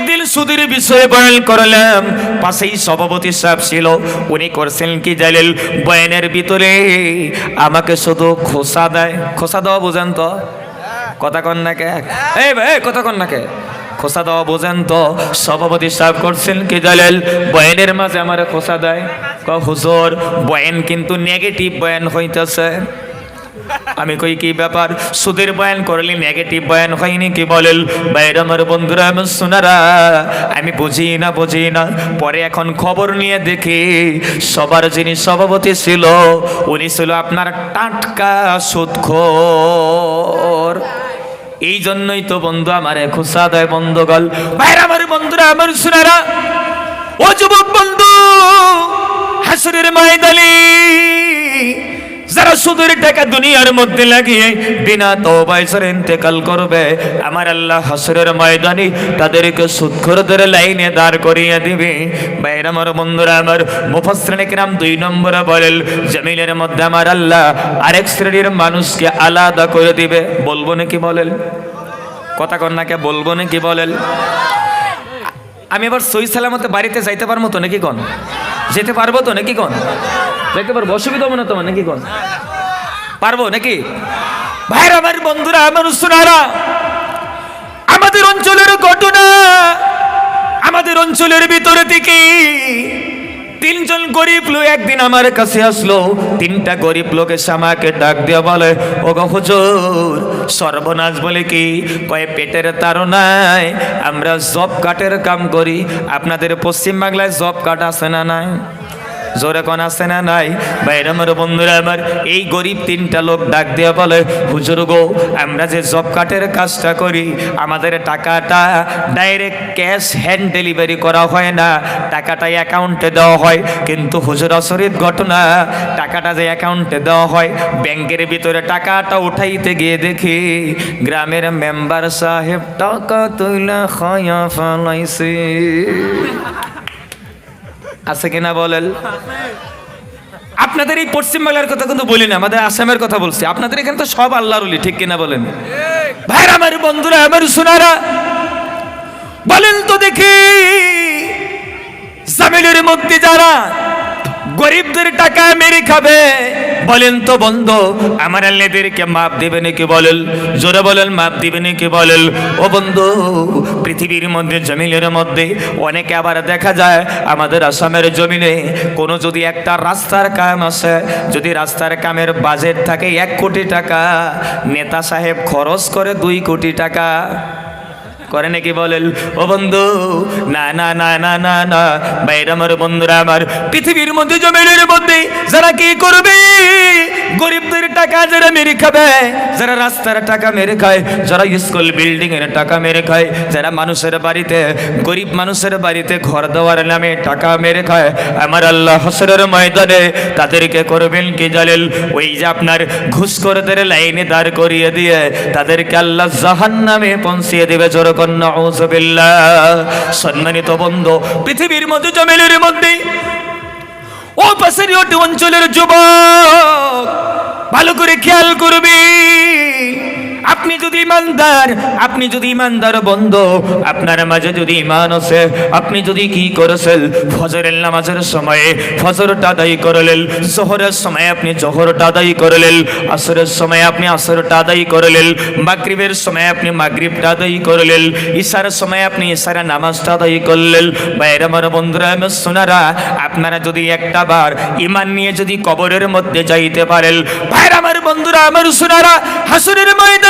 একদিন সুদীর বিষয়ে বয়ান করলাম পাশেই সভাপতি সাহেব ছিল। উনি করছেন কি জানেন বয়ানের ভিতরে আমাকে শুধু খোসা দেয়। খোসা দেওয়া বুঝেন তো? কথা কন না কে? এই ভাই কথা কন না কে? খোসা দেওয়া বোঝেন তো? সভাপতি সাহেব করছেন কি জানেন বয়ানের মাঝে আমার খোসা দেয়। ক হুজুর, বয়ান কিন্তু নেগেটিভ বয়ান হইতেছে। আমি কই কি ব্যাপার? সুদের বয়ান করলি নেগেটিভ বয়ান হয়নি কি বলেন বাইরে আমার বন্ধুরা, আমার সোনারা, আমি বুঝি না বুঝি না। পরে এখন খবর নিয়ে দেখি, সবার যিনি সভাপতি ছিল, উনি ছিল আপনার টাটকা সুদখোর। এই জন্যই তো বন্ধু আমার খুশা দেয় বন্ধুগল বাইরে আমার বন্ধুরা, আমার সোনারা, ও যুবক বন্ধু, হাসুরের ময়দানি যারা সুদের টাকা দুনিয়ার মধ্যে লাগিয়ে বিনা তওবায় যারা ইন্তেকাল করবে, আমার আল্লাহ হাসরের ময়দানে তাদেরকে সুদখোরদের লাইনে দাঁড় করিয়ে দিবে। বাইরে আমার বন্ধুরা, আমার মুফাসসিরিন কিরাম দুই নম্বরে বলেন, জমিনের মধ্যে আমার আল্লাহ আরেক শ্রেণির মানুষকে আলাদা করে দিবে। বলব নাকি বলেন? কথা কন্যাকে বলব নাকি বলেন? আমি এবার সই সালামতে বাড়িতে যাইতে পারব তো নাকি কোন? যেতে পারব তো নাকি কোন? যাইতে পারব অসুবিধা হবে না তোমার, নাকি কোন? পারব নাকি? ভাইরা, আমার বন্ধুরা, আমার সোনারা আমাদের অঞ্চলের ঘটনা, আমাদের অঞ্চলের ভিতরে থেকে তিনজন গরিব লোক একদিন আমার কাছে আসলো। তিনটা গরিব লোক আমাকে ডাক দিয়ে বলে ও হুজুর, সর্বনাশ বলে কি? কয়ে পেটের তাড়নায় আমরা জব কাটের কাম করি? আপনাদের পশ্চিম বাংলায় জব কাট আছে না নাই? জোরে কোন আছে না নাই? বাইরে আমার বন্ধুরা আমার, এই গরিব তিনটা লোক ডাক দেওয়া বলে, হুজুর গো, আমরা যে জব কার্ডের কাজটা করি, আমাদের টাকাটা ডাইরেক্ট ক্যাশ হ্যান্ড ডেলিভারি করা হয় না। টাকাটা অ্যাকাউন্টে দেওয়া হয়। কিন্তু হুজুর অসরিত ঘটনা, টাকাটা যে অ্যাকাউন্টে দেওয়া হয়, ব্যাংকের ভিতরে টাকাটা উঠাইতে গিয়ে দেখি, গ্রামের মেম্বার সাহেব টাকা তুইলা খায়া ফেলাইছে। আছে কিনা বলেন? আপনাদের এই পশ্চিমবাংলার কথা কিন্তু বলি না, আমাদের আসামের কথা বলছি। আপনাদের এখানে তো সব আল্লাহর উলি ঠিক কিনা বলেন? ভাইরা, আমার বন্ধুরা, আমার সোনারা বলেন তো দেখি, জামিলের মধ্যে যারা গরিবদের টাকা মেরে খাবে। বলেন তো বন্ধ, আমার আল্লাদেরকে মাপ দেবে নাকি বলেন? জোরে বলেন, মাপ দিবে নাকি বলেন? ও বন্ধু, পৃথিবীর মধ্যে, জমিনের মধ্যে অনেকে আবার দেখা যায়, আমাদের আসামের জমিনে কোনো যদি একটা রাস্তার কাম আছে, যদি রাস্তার কামের বাজেট থাকে এক কোটি টাকা, নেতা সাহেব খরচ করে দুই কোটি টাকা। করে নাকি বলেন? ও বন্ধু, না না না না না না। বাইরে আমার বন্ধুরা আমার পৃথিবীর মধ্যে জমিনের মধ্যে যারা কি করবে? টাকা যারা মেরে খাবে। যারা রাস্তার টাকা মেরে খায়, যারা স্কুল বিল্ডিং এর টাকা মেরে খায়, যারা মানুষের বাড়িতে, গরিব মানুষের বাড়িতে ঘর দেওয়ার নামে টাকা মেরে খায়, আমার আল্লাহ হসরের ময়দানে তাদেরকে করবেন কি জানেন ওই যে আপনার ঘুষখোরদের লাইনে দাঁড় করিয়ে দিয়ে তাদেরকে আল্লাহ জাহান নামে পৌঁছিয়ে দেবে জোরকন্যা সম্মানিত বন্ধু, পৃথিবীর মধ্যে জমিলের মধ্যে ও পাশের অঞ্চলের যুবক ভালো করে খেয়াল করবি। আপনি যদি ইমানদার, আপনি যদি ইমানদার বন্ধ, আপনার মাঝে যদি ইমান আছে, আপনি যদি কি করেছেন? ফজরের নামাজের সময়ে ফজরটা আদায় করলেন, জোহরের সময় আপনি জোহরটা আদায় করলেন, আসরের সময় আপনি আসরটা আদায় করলেন, মাগরিবের সময় আপনি মাগরিবটা আদায় করলেন, ঈশার সময় আপনি ঈশারা নামাজটা আদায় করলেন। বাইরে আমার বন্ধুরা, আমার সোনারা, আপনারা যদি একটা বার ইমান নিয়ে যদি কবরের মধ্যে যাইতে পারেন ভাইরা আমার বন্ধুরা, আমার সোনারা, হাসুরের ময়দানে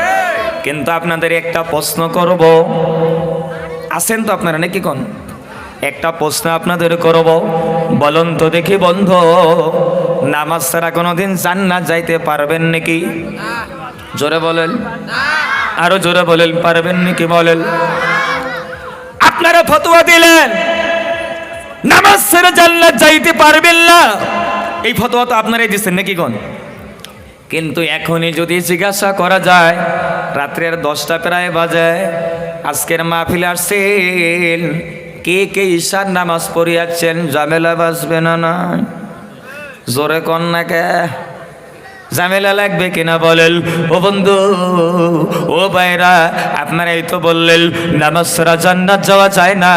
কিন্তু আপনাদের একটা প্রশ্ন করব। আছেন তো আপনারা নাকি কোন? একটা প্রশ্ন আপনাদের করব। বলুন তো দেখি বন্ধ, নামাজ ছাড়া কোনোদিন জান্নাত যাইতে পারবেন নাকি? জোরে বলেন। আরও জোরে বলেন, পারবেন নাকি বলেন? আপনারা ফতোয়া দিলেন, নামাজ ছেড়ে জান্নাত যাইতে পারবেন না। এই ফতোয়া তো আপনারাই দিচ্ছেন নাকি কোন? কিন্তু এখনই যদি জিজ্ঞাসা করা যায়, রাত্রের দশটা প্রায় বাজে, আজকের মাহফিল আসছেন, কে কে ঈশার নামাজ পড়িয়াছেন জামেলা বাসবে না না জোরে কন্যাকে ঝামেলা লাগবে কিনা বলেন? ও বন্ধু, ও ভাইরা আপনারা এই তো বললেন, নামাজ ছাড়া জান্নাত যাওয়া যায় না।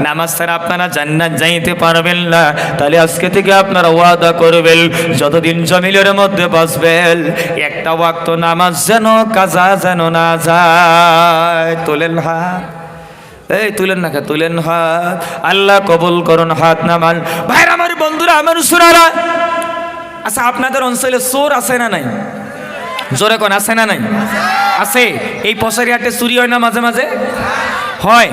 নামাজ ছাড়া আপনারা জান্নাত যাইতে পারবেন না। তাহলে আজকে থেকে আপনারা ওয়াদা করবেন, যতদিন জমিলের মধ্যে বসবেন, একটা ওয়াক্ত নামাজ যেন, কাজা যেন না যায়। তোলেন হাত। এই, তুলেন না তুলেন হাত। আল্লাহ কবুল করুন হাত নামান ভাইরা, আমার বন্ধুরা, আমার সুরারা আচ্ছা আপনাদের অঞ্চলে চোর আছে না নাই? জোরে কোন, আছে না নাই? আছে। এই পশারি হাটে চুরি হয় না মাঝে মাঝে? হয়,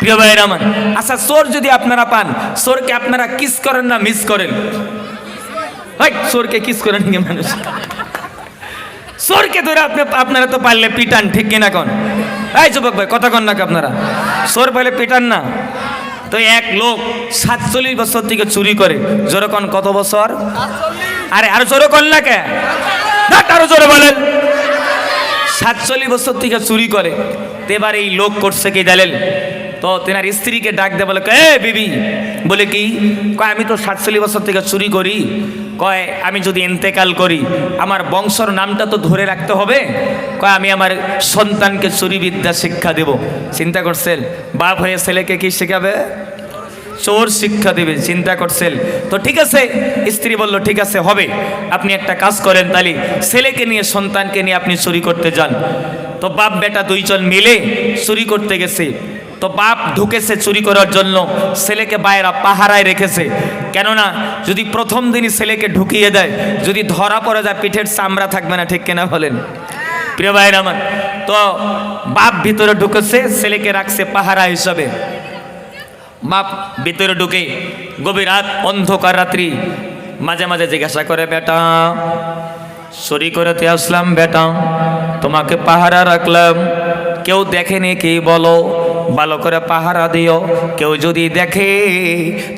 প্রিয় ভাইয়ের আমার। আচ্ছা চোর যদি আপনারা পান, চোরকে আপনারা কিস করেন না মিস করেন? চোরকে কিস করেন মানুষ? চোরকে ধরে আপনি, আপনারা তো পারলে পিটান, ঠিক কিনা কন? এই যুবক ভাই, কথা কন নাকি আপনারা? চোর পাইলে পিটান না? তো এক লোক সাতচল্লিশ বছর থেকে চুরি করে। যেরকম কত বছর? আরে আরও জোরে না কে? আরও জোরে বলেন। সাতচল্লিশ বছর থেকে চুরি করে। এবার এই লোক করছে কি জানেন তো তেনার স্ত্রীকে ডাক দে বলে, এ, বিবি। বলে কি, কয়, আমি তো সাতচল্লিশ বছর থেকে চুরি করি। কয়, আমি যদি ইন্তেকাল করি, আমার বংশর নামটা তো ধরে রাখতে হবে। কয়, আমি আমার সন্তানকে চুরি বিদ্যা শিক্ষা দেব। চিন্তা করছেন, বাপ হয়ে ছেলেকে কি শেখাবে? চোর শিক্ষা দেবে, চিন্তা করছেন। তো ঠিক আছে, স্ত্রী বলল, ঠিক আছে, হবে। আপনি একটা কাজ করেন তাহলে ছেলেকে নিয়ে, সন্তানকে নিয়ে আপনি চুরি করতে যান। তো বাপ, বেটা দুইজন মিলে চুরি করতে গেছে। তো বাপ ঢুকেছে চুরি করার জন্য, ছেলেকে বাইরা পাহারায় রেখেছে। কেননা, যদি প্রথম দিনই ছেলেকে ঢুকিয়ে দেয়, যদি ধরা পড়ে যায়, পিঠের চামড়া থাকবে না, ঠিক কেনা বলেন? প্রিয় ভাইয়ের আমার। তো বাপ ভিতরে ঢুকেছে, ছেলেকে রাখছে পাহারা হিসাবে। বাপ ভিতরে ঢুকে গভীর রাত, অন্ধকার রাত্রি। মাঝে মাঝে জিজ্ঞাসা করে, বেটা সরি করেতে আসলাম, বেটা। তোমাকে পাহারা রাখলাম। কেউ দেখেনি কি বলো? ভালো করে পাহারা দিও। কেউ যদি দেখে,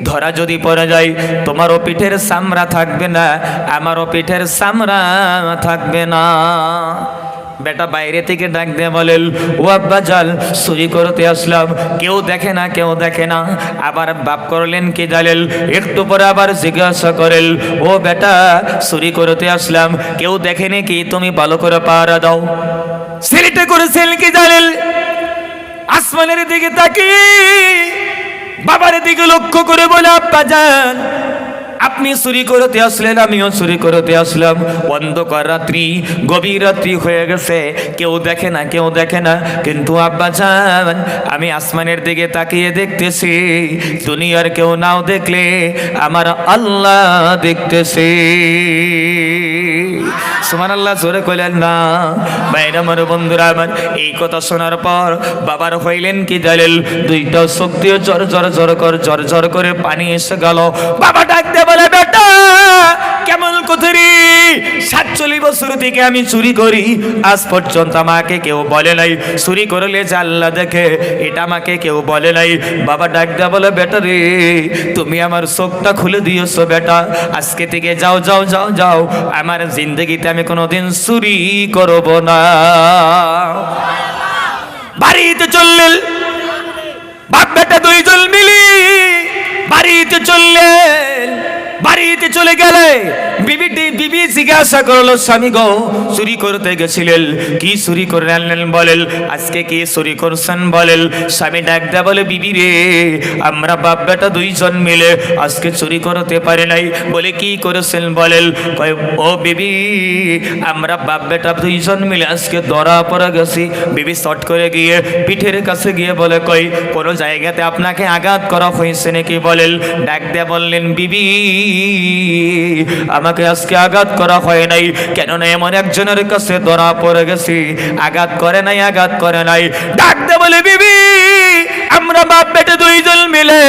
ধরা যদি পড়ে যায়, তোমারও পিঠের চামড়া থাকবে না, আমারও পিঠের চামড়া থাকবে না। বেটা বাইরে থেকে ডাক দিয়ে বলেন ও আব্বা জাল, চুরি করতে আসলাম। কেউ দেখে না, কেউ দেখে না। আবার বাপ করলেন কি জালেল? একটু পরে আবার জিজ্ঞাসা করেল, ও বেটা, চুরি করতে আসলাম। কেউ দেখেনি কি? তুমি ভালো করে পাহারা দাও। ছেলেটা করেছেন কি জালেল? আসমানের দিকে তাকিয়ে বাবার দিকে লক্ষ্য করে বলে, আব্বা যান আপনি চুরি করতে আসলেন, আমিও চুরি করতে আসলাম। অন্ধকার রাত্রি, গভীর রাত্রি হয়ে গেছে। কেউ দেখে না, কেউ দেখে না। কিন্তু আব্বা যান আমি আসমানের দিকে তাকিয়ে দেখতেছি। দুনিয়ার কেউ নাও দেখলে আমার আল্লাহ দেখতেছে। সুমান আল্লাহ জোরে কইলেন, না। বাইরে আমার বন্ধুরা, আমার এই কথা শোনার পর বাবার হইলেন কি জানেন দুইটা শক্তিও জ্বর জ্বর জ্বর কর জ্বর জ্বর করে পানি এসে গেল। বাবা ডাকতে বলে, বেটা, কেমন কোথরি সাতচল্লিশ বছর থেকে আমি চুরি করি। আজ পর্যন্ত আমাকে কেউ বলে নাই, চুরি করলে আল্লাহ দেখে। এটা আমাকে কেউ বলে নাই। বাবা ডাক দেয়া বলে, বেটা রে, তুমি আমার চোখটা খুলে দিয়েছ, বেটা। আজকে থেকে যাও যাও যাও যাও। আমার জিন্দগিতে আমি কোনোদিন চুরি করব না। বাড়িতে চললেন, বাপ, বেটা দুইজন মিলি বাড়িতে চললেন বাড়িতে চলে গেলে বিবি বিবি জিজ্ঞাসা করল, স্বামী গো, চুরি করতে গেছিলেন। কি চুরি করে আনলেন বলেন? আজকে কি চুরি করছেন বলেন? স্বামী ডাক দেয়া বলে, বিবি রে, আমরা বাপ বেটা দুইজন মিলে আজকে চুরি করতে পারি নাই। বলে, কি করেছেন বলেন? কয়, ও বিবি, আমরা বাপ বেটা দুইজন মিলে আজকে ধরা পড়ে গেছি। বিবি শট করে গিয়ে পিঠের কাছে গিয়ে বলে, কই, কোনো জায়গাতে আপনাকে আঘাত করা হয়েছে নাকি? বলেন ডাক বললেন, বিবি আমাকে আজকে আঘাত করা হয় নাই। কেননা এমন একজনের কাছে ধরা পড়ে গেছি। আঘাত করে নাই, আঘাত করে নাই। ডাকতে বলে, বিবি আমরা বাপ বেটে দুইজন মিলে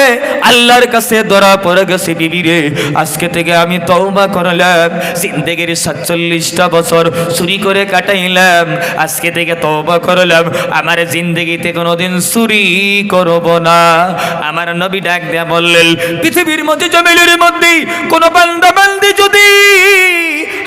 আল্লাহর কাছে ধরা পড়ে গেছে বিবি রে। আজকে থেকে আমি তওবা করলাম, জিন্দেগির সাতচল্লিশটা বছর চুরি করে কাটাইলাম, আজকে থেকে তওবা করলাম। আমার জিন্দেগিতে কোনোদিন চুরি করব না। আমার নবী ডাক দেয়া বললেন, পৃথিবীর মধ্যে জমিনের মধ্যে কোন বান্দা বান্দি যদি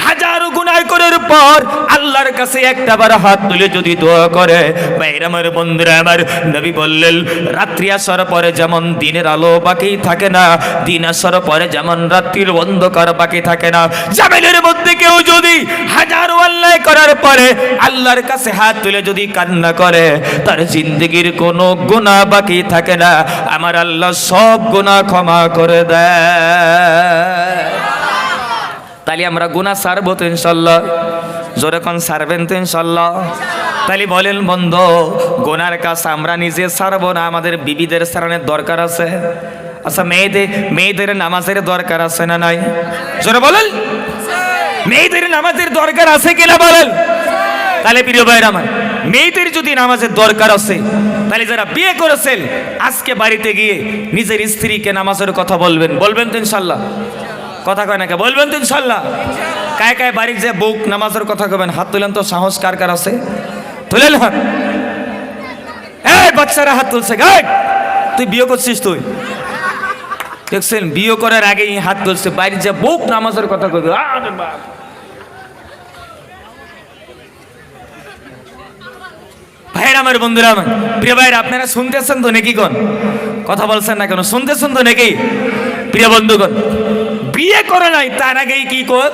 হাজারো গুনাহ করার পর আল্লাহর কাছে একটা বার হাত তুলে যদি দোয়া করে বাইরে আমার বন্ধুরা আমার নবী বললেন রাত্রি আসার পরে যেমন দিনের আলো বাকি থাকে না, দিন আসার পরে যেমন রাত্রির অন্ধকার বাকি থাকে না। জামিনের মধ্যে কেউ যদি হাজারো আল্লাহ করার পরে আল্লাহর কাছে হাত তুলে যদি কান্না করে, তার জিন্দগির কোনো গুণা বাকি থাকে না। আমার আল্লাহ সব গুণা ক্ষমা করে দেয়। তাহলে আমরা গুণা সারবো তো ইনশাল্লাহ। জোরে কোন সারবেন তো ইনশাল্লাহ? তাহলে বলেন, বন্ধ, গোনার কাজ আমরা নিজে সারবো না, আমাদের বিবিদের সারানোর দরকার আছে। আচ্ছা মেয়েদের মেয়েদের নামাজের দরকার আছে না নাই? জোরে বলেন। মেয়েদের নামাজের দরকার আছে কিনা বলেন? তাহলে প্রিয় ভাইয়ের আমার, মেয়েদের যদি নামাজের দরকার আছে, তাহলে যারা বিয়ে করেছেন, আজকে বাড়িতে গিয়ে নিজের স্ত্রীকে নামাজের কথা বলবেন। বলবেন তো ইনশাল্লাহ। কথা কয় নাকি বলবেন তো ইনশাল্লাহ। কায় কায় বাড়ির যে বুক নামাজের কথা কবেন? হাত তুলেন তো, সাহস কার কার আছে? তুলেন হাত। এই বাচ্চারা হাত তুলছে গাই তুই বিয়ে করছিস তুই? দেখছেন, বিয়ে করার আগেই হাত তুলছে বাড়ির যে বুক, নামাজের কথা ভাইয়ের আমার বন্ধুরা প্রিয় আপনারা শুনতেছেন তো নাকি কোন? কথা বলছেন না কেন? শুনতেছেন তো নাকি? প্রিয় বন্ধুগণ, বিয়ে করে নাই, তার আগেই কি কর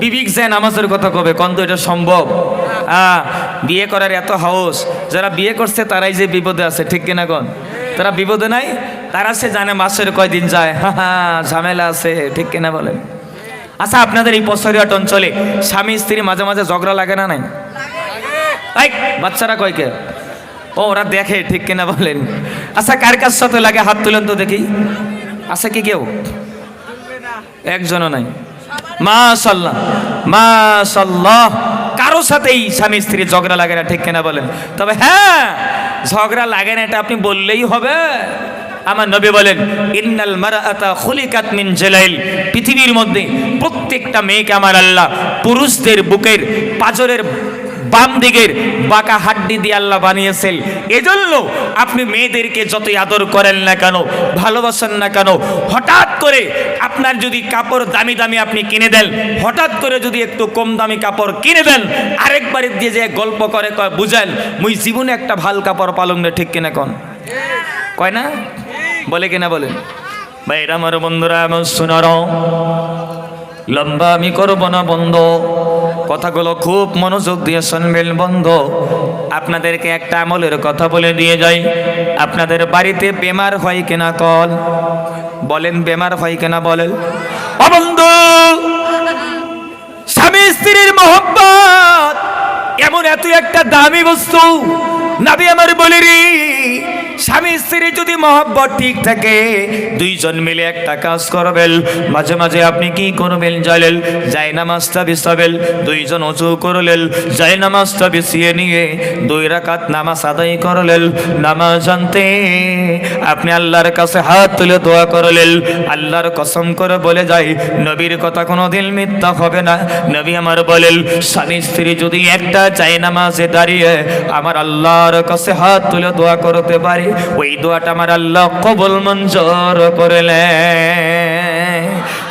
বিবিক যে নামাজের কথা কবে? কন তো এটা সম্ভব? বিয়ে করার এত হাউস, যারা বিয়ে করছে তারাই যে বিপদে আছে, ঠিক কিনা কোন? তারা বিপদে নাই, তারা সে জানে মাসের কয়দিন যায়, হা হা, ঝামেলা আছে, ঠিক কিনা বলেন? আচ্ছা আপনাদের এই পছরিয়াট অঞ্চলে স্বামী, স্ত্রী মাঝে মাঝে ঝগড়া লাগে না নাই? বাচ্চারা কয়কে ও, ওরা দেখে, ঠিক কিনা বলেন? আচ্ছা কার কার সাথে লাগে হাত তুলেন তো দেখি। আছে কি কেউ? একজনও নাই। মাশাল্লাহ মাশাল্লাহ। কারও সাথেই স্বামী স্ত্রী ঝগড়া লাগে না, ঠিক কেনা বলেন? তবে হ্যাঁ ঝগড়া লাগে না এটা আপনি বললেই হবে। আমার নবী বলেন, ইন্নাল মারাআতা খুলিকাত মিন জালাইল। পৃথিবীর মধ্যে প্রত্যেকটা মেয়েকে আমার আল্লাহ পুরুষদের বুকের পাজরের বাম দিকের বাঁকা হাড্ডি দিয়ে আল্লাহ বানিয়েছেন। এজন্য আপনি মেয়েদেরকে যতই আদর করেন না কেন, ভালোবাসেন না কেন, হঠাৎ করে আপনার যদি কাপড় দামি দামি আপনি কিনে দেন, হঠাৎ করে যদি একটু কম দামি কাপড় কিনে দেন, আরেকবার দিয়ে যে গল্প করে কয়, বুঝেন, মুই জীবনে একটা ভালো কাপড় পালং না, ঠিক কিনা কন? কয় না? বলে কিনা বলেন ভাইরা আমার বন্ধুরা, আমার শোনার লম্বা আমি করব না বন্ধ। কথাগুলো খুব মনোযোগ দিয়ে শুনবেন বন্ধ। আপনাদেরকে একটা আমলের কথা বলে দিয়ে যাই। আপনাদের বাড়িতে বেমার হয় কিনা কল? বলেন, বেমার হয় কিনা বলেন। অবন্ধ স্বামী স্ত্রীর মোহব্বত এমন এত একটা দামি বস্তু। নাবি আমার বলি রে স্বামী স্ত্রী যদি মহব্বত ঠিক থাকে, দুইজন মিলে একটা কাজ করবেন মাঝে মাঝে আপনি কি করবেন জানেন যাই নামাজটা বিছাবেন দুইজন উঁচু করলেন যাই নামাজটা বিছিয়ে নিয়ে দুই রাকাত নামাজ আদায় করলেন নামাজ জানতে আপনি আল্লাহর কাছে হাত তুলে দোয়া করলেন আল্লাহর কসম করে বলে যাই, নবীর কথা কোনোদিন মিথ্যা হবে না। নবী আমার বলেন স্বামী স্ত্রী যদি একটা চাই নামাজে দাঁড়িয়ে আমার আল্লাহর কাছে হাত তুলে দোয়া করতে পারি ওই দোয়াটা আমার আল্লাহ কবল মঞ্জুর করলেন।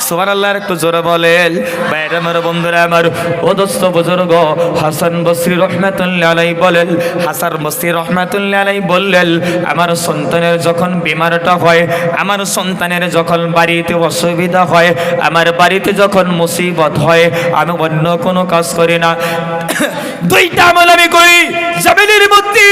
সোহান আল্লাহর একটু জোরে বলেন। বাইরে আমার, বন্ধুরা আমার, ও বুজুর্গ, হাসান বসরি রহমাতুল্লাহ আলাই বলেন, হাসান বসরি রহমাতুল্লাহ আলাই বললেন, আমার সন্তানের যখন বিমারটা হয়, আমার সন্তানের যখন বাড়িতে অসুবিধা হয়, আমার বাড়িতে যখন মুসিবত হয়, আমি অন্য কোনো কাজ করি না। দুইটা আমল আমি করি, জামিনের মধ্যে।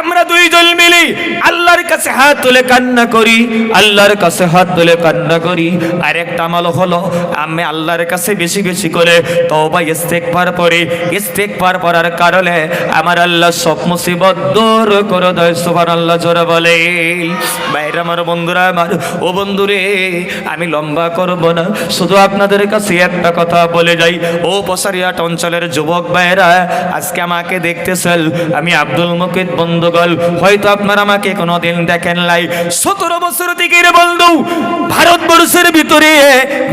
আমরা দুইজন মিলি আল্লাহর কাছে হাত তুলে কান্না করি, আল্লাহর কাছে হাত তুলে কান্না করি। আর একটা আমল হলো, আমি আল্লাহর কাছে বেশি বেশি করে তওবা, ইস্তেগফার পড়ি। ইস্তেগফার পড়ার কারণে আমার আল্লাহ সব মুসিবত দূর করে দেয়, সুবহানাল্লাহ, জোরে বলে বাইরে আমার, বন্ধুরা আমার, ও বন্ধুরে, আমি লম্বা করব না। শুধু আপনাদের কাছে একটা কথা বলে যাই। ও পসারিয়াট অঞ্চলের যুবক ভাইরা আজকে আমাকে দেখতেছেন, আমি আব্দুল মুকিদ বন্ধুগল হয়তো আপনারা আমাকে কোনোদিন দেখেন লাই সতেরো বছর থেকে বন্ধু, ভারতবর্ষের ভিতরে,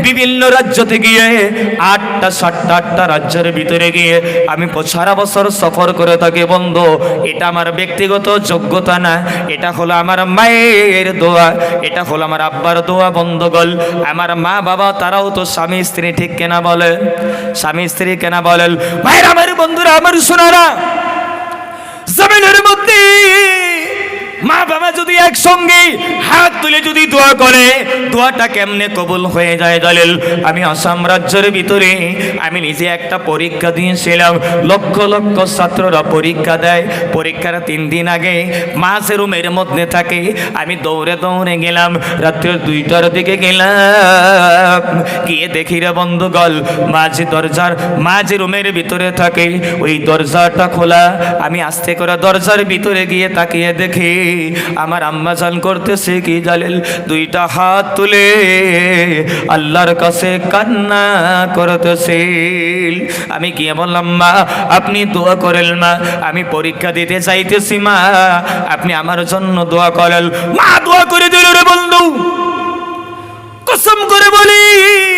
বিভিন্ন রাজ্যতে গিয়ে আটটা, সাতটা, আটটা রাজ্যের ভিতরে গিয়ে আমি সারা বছর সফর করে থাকি বন্ধু। এটা আমার ব্যক্তিগত যোগ্যতা না, এটা হলো আমার মায়ের দোয়া, এটা হলো আমার আব্বার দোয়া বন্ধগল আমার মা বাবা, তারাও তো স্বামী, স্ত্রী ঠিক কেনা বলে? স্বামী, স্ত্রী কেনা বলেন? ভাইরা, আমার বন্ধুরা, আমার শোনারা জমিনের মধ্যে মা বাবা যদি একসঙ্গে হাত তুলে যদি দোয়া করে, দোয়াটা কেমনে কবুল হয়ে যায় দলিল? আমি আসাম রাজ্যের ভিতরে, আমি নিজে একটা পরীক্ষা দিয়েছিলাম। লক্ষ লক্ষ ছাত্ররা পরীক্ষা দেয়। পরীক্ষার তিন দিন আগে মাঝে রুমের মধ্যে থাকে। আমি দৌড়ে দৌড়ে গেলাম, রাত্রের দুইটার দিকে গেলাম। গিয়ে দেখি রে বন্ধুগল মাঝে দরজার, মাঝে রুমের ভিতরে থাকে। ওই দরজাটা খোলা। আমি আস্তে করে দরজার ভিতরে গিয়ে তাকিয়ে দেখি আমার আম্মা চান করতেছে কি জালেল? দুইটা হাত তুলে আল্লাহর কাছে কান্না করতেছে আমি গিয়ে বললাম, মা, আপনি দোয়া করেন, মা। আমি পরীক্ষা দিতে চাইতেছি, মা। আপনি আমার জন্য দোয়া করেন। মা, দোয়া করে দিল রে বন্ধু। কসম করে বলি।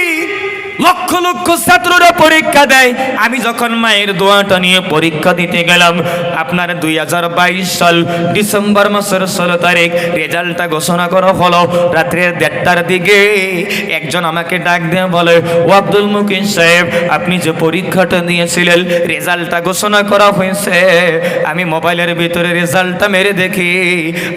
লক্ষ লক্ষ ছাত্ররা পরীক্ষা দেয়। আমি যখন মায়ের দোয়াটা নিয়ে পরীক্ষা দিতে গেলাম, আপনার দুই হাজার বাইশ সাল ডিসেম্বর মাসের ষোলো তারিখ রেজাল্টটা ঘোষণা করা হলো। রাত্রের দেড়টার দিকে একজন আমাকে ডাক দিয়ে বলে, ও আব্দুল মুকিন সাহেব, আপনি যে পরীক্ষাটা নিয়েছিলেন, রেজাল্টটা ঘোষণা করা হয়েছে। আমি মোবাইলের ভিতরে রেজাল্টটা মেরে দেখি।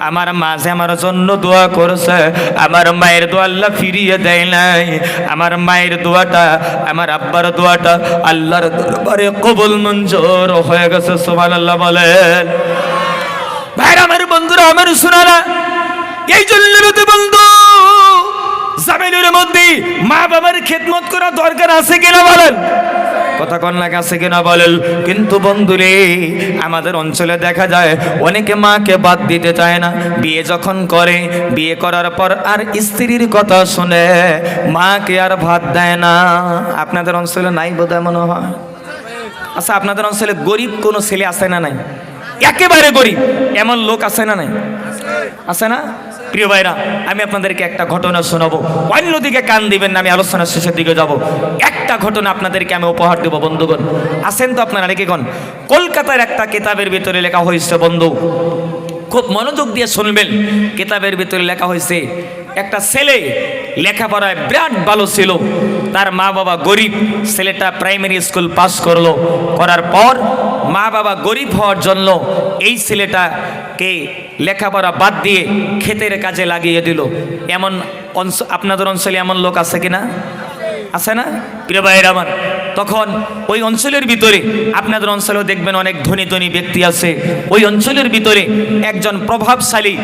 আমার মাঝে আমার জন্য দোয়া করছে। আমার মায়ের দোয়া আল্লাহ ফিরিয়ে দেয় নাই। আমার মায়ের দোয়াটা, আমার আব্বার দোয়াটা আল্লাহর দরবারে কবুল, মঞ্জুর হয়ে গেছে, সুবহানাল্লাহ বলেন। ভাইরা আমার বন্ধুরা, আমার শোনারা এই জন্য বন্ধু, জামিনের মধ্যে মা বাবার খেদমত করা দরকার আছে কিনা বলেন? কথা কন্যা কাছে কিনা বলেন, কিন্তু বন্ধুরে, আমাদের অঞ্চলে দেখা যায় অনেকে মাকে বাদ দিতে চায় না। বিয়ে যখন করে, বিয়ে করার পর আর স্ত্রীর কথা শুনে মাকে আর ভাত দেয় না। আপনাদের অঞ্চলে নাই বোধহয় মনে হয়? আচ্ছা আপনাদের অঞ্চলে গরিব কোনো ছেলে আছে না নাই? একেবারে গরিব, এমন লোক আছে না নাই? আছে না? প্রিয় ভাইরা, আমি আপনাদেরকে একটা ঘটনা শোনাবো। অন্যদিকে কান দিবেন না, আমি আলোচনার শেষের দিকে যাব। একটা ঘটনা আপনাদেরকে আমি উপহার দেবো, বন্ধুগণ। আসেন তো আপনারা রেখেগণ কলকাতার একটা কেতাবের ভিতরে লেখা হয়েছে, বন্ধু। খুব মনোযোগ দিয়ে শুনবেন। কেতাবের ভিতরে লেখা হয়েছে, একটা ছেলে লেখাপড়ায় বিরাট ভালো ছিল। তার মা বাবা গরিব, ছেলেটা প্রাইমারি স্কুল পাস করল, করার পর মা বাবা গরিব হওয়ার জন্য এই ছেলেটাকে লেখাপড়া বাদ দিয়ে ক্ষেতের কাজে লাগিয়ে দিল। এমন আপনাদের অঞ্চলে এমন লোক আছে কিনা? আছে না? প্রিয় ভাইয়ের আমার তখন ওই অঞ্চলের ভিতরে, আপনাদের অঞ্চলেও দেখবেন অনেক ধনী ধনী ব্যক্তি আছে। ওই অঞ্চলের ভিতরে একজন প্রভাবশালী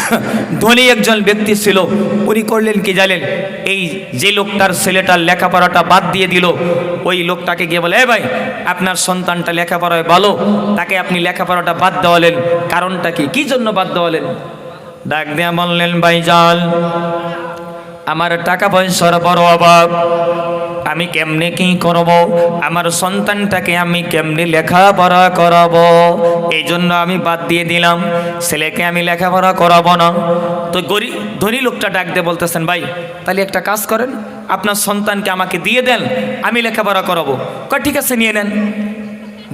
ধনী একজন ব্যক্তি ছিল। উনি করলেন কি জানেন? এই যে লোকটার ছেলেটার লেখাপড়াটা বাদ দিয়ে দিল, ওই লোকটাকে গিয়ে বলে, এ ভাই, আপনার সন্তানটা লেখাপড়ায় ভালো, তাকে আপনি লেখাপড়াটা বাদ দেওয়ালেন। কারণটা কি? কী জন্য বাদ দেওয়ালেন? ডাক দেয়া বললেন ভাইজান আমার টাকা পয়সার বড় অভাব। আমি কেমনে কি করব? আমার সন্তানটাকে আমি কেমনে লেখাপড়া করাবো? এই জন্য আমি বাদ দিয়ে দিলাম। ছেলেকে আমি লেখাপড়া করাবো না। তো গরিব ধনী লোকটা ডাক দিয়ে বলতেছেন, ভাই, তাহলে একটা কাজ করেন। আপনার সন্তানকে আমাকে দিয়ে দেন, আমি লেখাপড়া করাবো। ঠিক আছে, নিয়ে নেন।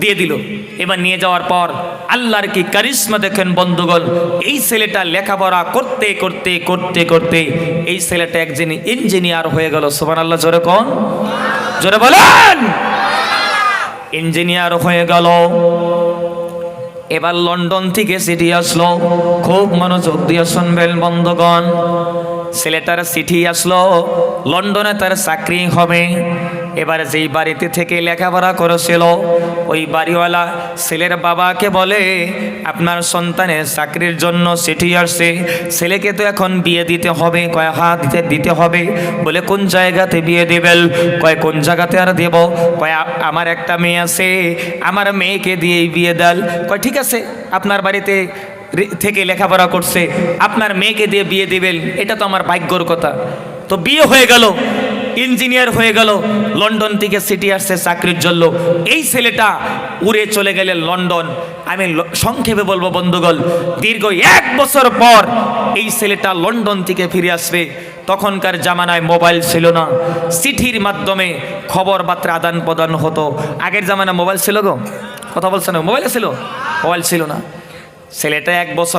দিয়ে দিল। এবার নিয়ে যাওয়ার পর আল্লাহর কি কারিশ্মা দেখেন বন্ধুগণ, এই ছেলেটা লেখাপড়া করতে করতে করতে করতে এই ছেলেটা একজন ইঞ্জিনিয়ার হয়ে গেল। সোমান আল্লাহ জোরে কন? জোরে বলেন! ইঞ্জিনিয়ার হয়ে গেল। এবার লন্ডন থেকে চিঠি আসলো। খুব মনোযোগ দিয়ে শুনবেন বন্ধুগণ, ছেলেটার চিঠি আসলো, লন্ডনে তার চাকরি হবে। এবার যেই বাড়িতে থেকে লেখাপড়া করেছিল, ওই বাড়িওয়ালা ছেলের বাবাকে বলে, আপনার সন্তানের চাকরির জন্য চিঠি আসছে, ছেলেকে তো এখন বিয়ে দিতে হবে, কয় হাত দিতে দিতে হবে। বলে, কোন জায়গাতে বিয়ে দেবেন? কয়, কোন জায়গাতে আর দেব? কয় আমার একটা মেয়ে আছে, আমার মেয়েকে দিয়েই বিয়ে দেন। কয়, ঠিক আছে, আপনার বাড়িতে থেকে লেখাপড়া করছে, আপনার মেয়েকে দিয়ে বিয়ে দিবেন, এটা তো আমার ভাগ্যর কথা। তো বিয়ে হয়ে গেল। ইঞ্জিনিয়ার হয়ে গেল, লন্ডন থেকে সিটি আসছে, চাকরির জন্য। এই ছেলেটা উড়ে চলে গেলে লন্ডন। আমি সংক্ষেপে বলব বন্ধুগল দীর্ঘ এক বছর পর এই ছেলেটা লন্ডন থেকে ফিরে আসবে। তখনকার জামানায় মোবাইল ছিল না। চিঠির মাধ্যমে খবর বার্তা আদান প্রদান হতো। আগের জামানায় মোবাইল ছিল গো? কথা বলছে না? মোবাইল ছিল? মোবাইল ছিল না। ছেলেটা এক বছর